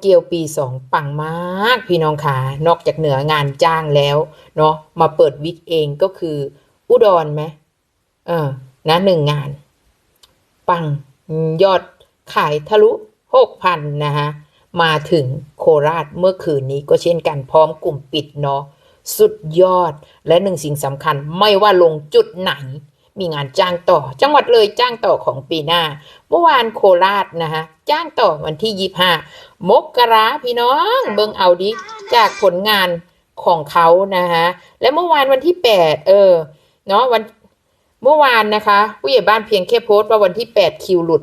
เกียวปีสองปังมาก พี่น้องขานอกจากเหนืองานจ้างแล้วเนาะมาเปิดวิกเองก็คือ อุดรไหมเออนะหนึ่งงาน ปังยอดขายทะลุหกพันนะฮะมาถึงโคราชเมื่อคืนนี้ก็เช่นกันพร้อมกลุ่มปิดเนาะสุดยอดและหนึ่งสิ่งสำคัญไม่ว่าลงจุดไหน มีงานจ้างต่อ จังหวัดเลยจ้างต่อของปีหน้า เมื่อวานโคราชนะฮะจ้างต่อวันที่ยี่ห้ามกราพี่น้องเบิ่งเอาดิจากผลงานของเขานะฮะและเมื่อวานวันที่แปดเออเนาะวันเมื่อวานนะคะ ผู้ใหญ่บ้านเพียงแค่โพสต์ว่าวันที่แปดคิวหลุด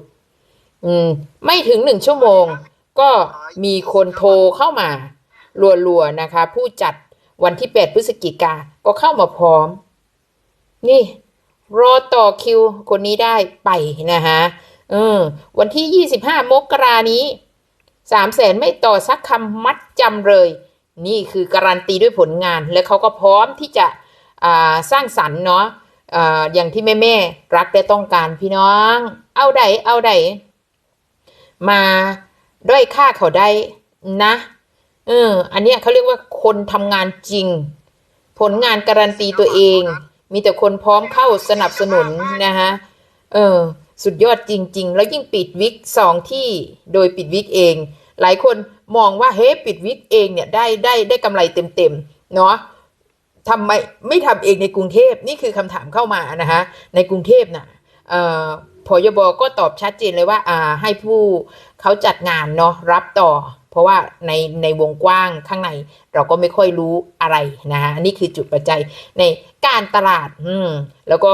อืม ไม่ถึงหนึ่งชั่วโมง ก็มีคนโทรเข้ามารัวๆนะคะ ผู้จัดวันที่8พฤศจิกาก็เข้ามาพร้อม นี่ รอต่อคิว คนนี้ได้ไปนะคะเออวันที่ 25 มกรานี้3 0 0แสนไม่ต่อสักคำมัดจำเลย นี่คือการันตีด้วยผลงาน และเขาก็พร้อมที่จะสร้างสรรค์เนาะอ่าอย่างที่แม่ๆรักและต้องการพี่น้อง เอาใดเอาใดมาด้อยค่าเขาได้นะเอออันนี้เขาเรียกว่าคนทำงานจริง ผลงานการันตีตัวเอง มีแต่คนพร้อมเข้าสนับสนุนนะฮะเออสุดยอดจริง ๆ แล้วยิ่งปิดวิกสองที่โดยปิดวิกเอง หลายคนมองว่าเฮ้ปิดวิกเองเนี่ยได้ได้ได้กำไรเต็มๆเนาะทำไมไม่ทำเองในกรุงเทพนี่คือคำถามเข้ามานะคะในกรุงเทพน่ะเอ่อพยบก็ตอบชัดเจนเลยว่าอ่าให้ผู้เขาจัดงานเนาะรับต่อ เพราะว่าในในวงกว้างข้างในเราก็ไม่ค่อยรู้อะไรนะฮะอันนี่คือจุดปัจจัยในการตลาดอืมแล้วก็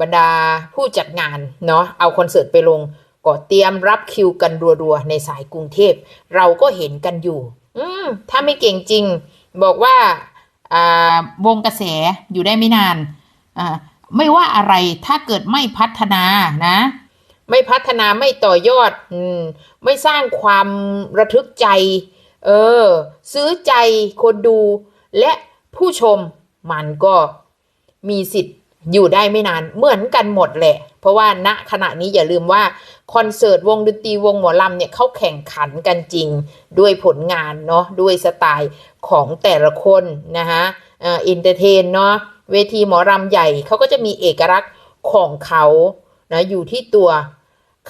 บรรดาผู้จัดงานเนาะเอาคอนเสิร์ตไปลงก็เตรียมรับคิวกันรัวๆในสายกรุงเทพ เราก็เห็นกันอยู่ อืมถ้าไม่เก่งจริง บอกว่าอ่าวงกระแสอยู่ได้ไม่นานอ่าไม่ว่าอะไรถ้าเกิดไม่พัฒนานะ ไม่พัฒนาไม่ต่อยอด อืม ไม่สร้างความระทึกใจ เออ ซื้อใจคนดู และผู้ชมมันก็มีสิทธิ์อยู่ได้ไม่นานเหมือนกันหมดแหละ เพราะว่าณขณะนี้อย่าลืมว่า คอนเสิร์ตวงดนตรีวงหมอลำเนี่ยเขาแข่งขันกันจริง ด้วยผลงานเนาะด้วยสไตล์ของแต่ละคนนะฮะเอ่ออินเตอร์เทนเนาะเวทีหมอลำใหญ่เขาก็จะมีเอกลักษณ์ของเขานะอยู่ที่ตัว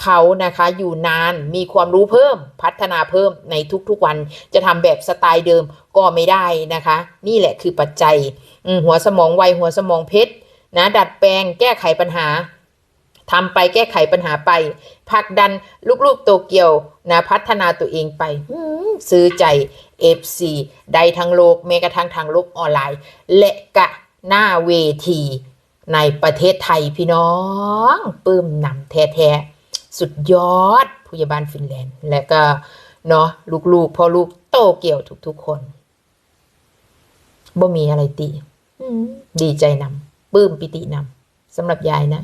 เขานะคะอยู่นานมีความรู้เพิ่มพัฒนาเพิ่มในทุกๆวัน จะทำแบบสไตล์เดิมก็ไม่ได้นะคะ นี่แหละคือปัจจัยหัวสมองไวหัวสมองเพชรนะดัดแปลงแก้ไขปัญหาทำไปแก้ไขปัญหาไปผลักดันลูกๆโตเกียวนะพัฒนาตัวเองไปซื้อใจ FC ได้ทั้งโลกแม้กระทั่งทางโลกออนไลน์ และกะหน้าเวทีในประเทศไทยพี่น้องปลื้มนำแท้ๆ สุดยอดผู้ใหญ่บ้านฟินแลนด์ และก็เนาะลูกๆพ่อลูกโตเกี่ยวทุกๆคนบ่มีอะไรตีดีใจนำปลื้มปิตินำสำหรับยายนะ